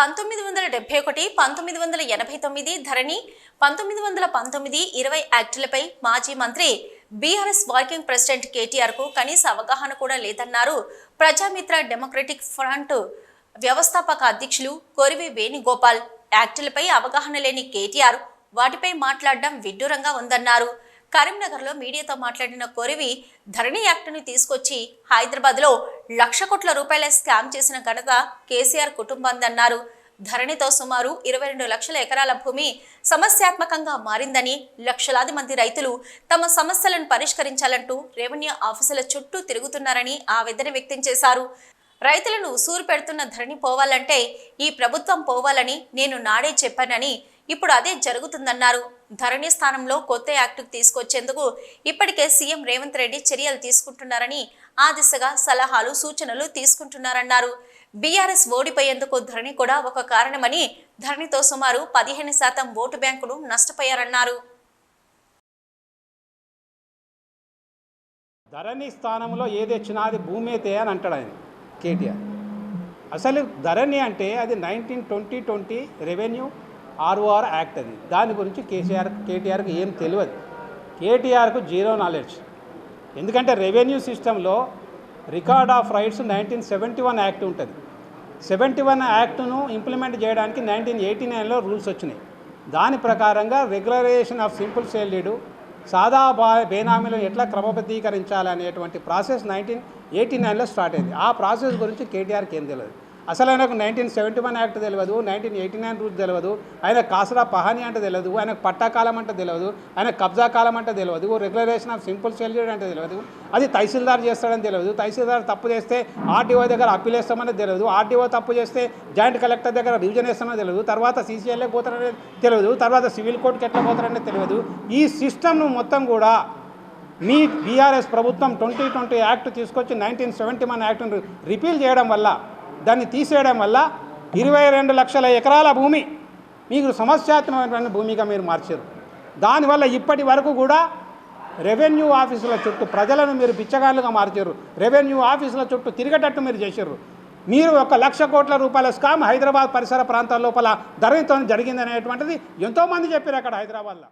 పంతొమ్మిది వందల డెబ్బై ఒకటి పంతొమ్మిది వందల ఎనభై తొమ్మిది ధరణి పంతొమ్మిది వందల పంతొమ్మిది ఇరవై యాక్టులపై మాజీ మంత్రి బీఆర్ఎస్ వర్కింగ్ ప్రెసిడెంట్ కేటీఆర్కు కనీస అవగాహన కూడా లేదన్నారు. ప్రజామిత్ర డెమోక్రటిక్ ఫ్రంట్ వ్యవస్థాపక అధ్యక్షులు కొరివి వేణుగోపాల్ యాక్టులపై అవగాహన లేని కేటీఆర్ వాటిపై మాట్లాడడం విడ్డూరంగా ఉందన్నారు. కరీంనగర్లో మీడియాతో మాట్లాడిన కొరివి ధరణి యాక్టును తీసుకొచ్చి హైదరాబాద్లో లక్ష కోట్ల రూపాయల స్కామ్ చేసిన ఘనత కేసీఆర్ కుటుంబందన్నారు. ధరణితో సుమారు ఇరవై రెండు లక్షల ఎకరాల భూమి సమస్యాత్మకంగా మారిందని లక్షలాది మంది రైతులు తమ సమస్యలను పరిష్కరించాలంటూ రెవెన్యూ ఆఫీసుల చుట్టూ తిరుగుతున్నారని ఆవేదన వ్యక్తం చేశారు. రైతులను ఉసూరు పెడుతున్న ధరణి పోవాలంటే ఈ ప్రభుత్వం పోవాలని నేను నాడే చెప్పానని ఇప్పుడు అదే జరుగుతుందన్నారు. ధరణి స్థానంలో కొత్త యాక్టుకు తీసుకొచ్చేందుకు ఇప్పటికే సీఎం రేవంత్ రెడ్డి చర్యలు తీసుకుంటున్నారని ఆ దిశగా సలహాలు సూచనలు తీసుకుంటున్నారన్నారు. బీఆర్ఎస్ ఓడిపోయేందుకు ధరణి కూడా ఒక కారణమని ధరణితో సుమారు పదిహేను శాతం ఓటు బ్యాంకులు నష్టపోయారన్నారు. ధరణి స్థానంలో ఏది వచ్చినా అది భూమేతే అని అంటాడు ఆయన కేటీఆర్. అసలు ధరణి అంటే అది nineteen twenty twenty revenue ROR act అది. దాని గురించి కేసీఆర్ కేటీఆర్కి ఏం తెలియదు. కేటీఆర్కు జీరో నాలెడ్జ్. ఎందుకంటే రెవెన్యూ సిస్టంలో record of rights nineteen seventy one act ఉంటుంది. సెవెంటీ వన్ యాక్ట్ను ఇంప్లిమెంట్ చేయడానికి నైన్టీన్ ఎయిటీ నైన్లో రూల్స్ వచ్చినాయి. దాని ప్రకారంగా రెగ్యులరైజేషన్ ఆఫ్ సింపుల్ సేల్డీడు సాదా బా బేనామీలను ఎట్లా క్రమబద్ధీకరించాలి అనేటువంటి ప్రాసెస్ నైన్టీన్ ఎయిటీ నైన్లో స్టార్ట్ అయింది. ఆ ప్రాసెస్ గురించి కేటీఆర్కి ఏం తెలియదు. అసలు ఆయనకు నైన్టీన్ సెవెంటీ వన్ యాక్ట్ తెలియదు నైన్టీన్ ఎయిటీ నైన్ రూల్ తెలియదు ఆయన కాసరా పహాని అంటే తెలియదు ఆయన పట్టాకాలం అంటే తెలియదు ఆయన కబ్జా కాలం అంటే తెలియదు రెగ్యులరేషన్ ఆఫ్ సింపుల్ సెల్యూడ్ అంటే తెలియదు అది తహసీల్దార్ చేస్తాడని తెలియదు తహసీల్దార్ తప్పు చేస్తే ఆర్టీఓ దగ్గర అప్పీల్ వేస్తామని తెలియదు ఆర్టీఓ తప్పు చేస్తే జాయింట్ కలెక్టర్ దగ్గర రివిజన్ వేస్తామని తెలియదు తర్వాత సీసీఎల్ఏ పోతారనేది తెలియదు తర్వాత సివిల్ కోర్టుకి ఎట్లా పోతారనేది తెలియదు ఈ సిస్టమ్ను మొత్తం కూడా మీ బీఆర్ఎస్ ప్రభుత్వం ట్వంటీ ట్వంటీ యాక్ట్ తీసుకొచ్చి నైన్టీన్ సెవెంటీ వన్ యాక్ట్ను రిపీల్ చేయడం వల్ల దాన్ని తీసేయడం వల్ల ఇరవై రెండు లక్షల ఎకరాల భూమి మీకు సమస్యాత్మకమైన భూమిగా మీరు మార్చారు. దానివల్ల ఇప్పటి వరకు కూడా రెవెన్యూ ఆఫీసుల చుట్టూ ప్రజలను మీరు బిచ్చగాళ్ళుగా మార్చారు. రెవెన్యూ ఆఫీసుల చుట్టూ తిరిగేటట్టు మీరు చేశారు. మీరు ఒక లక్ష కోట్ల రూపాయల స్కామ్ హైదరాబాద్ పరిసర ప్రాంతాల లోపల ధరణితో జరిగిందనేటువంటిది ఎంతోమంది చెప్పారు అక్కడ హైదరాబాద్లో.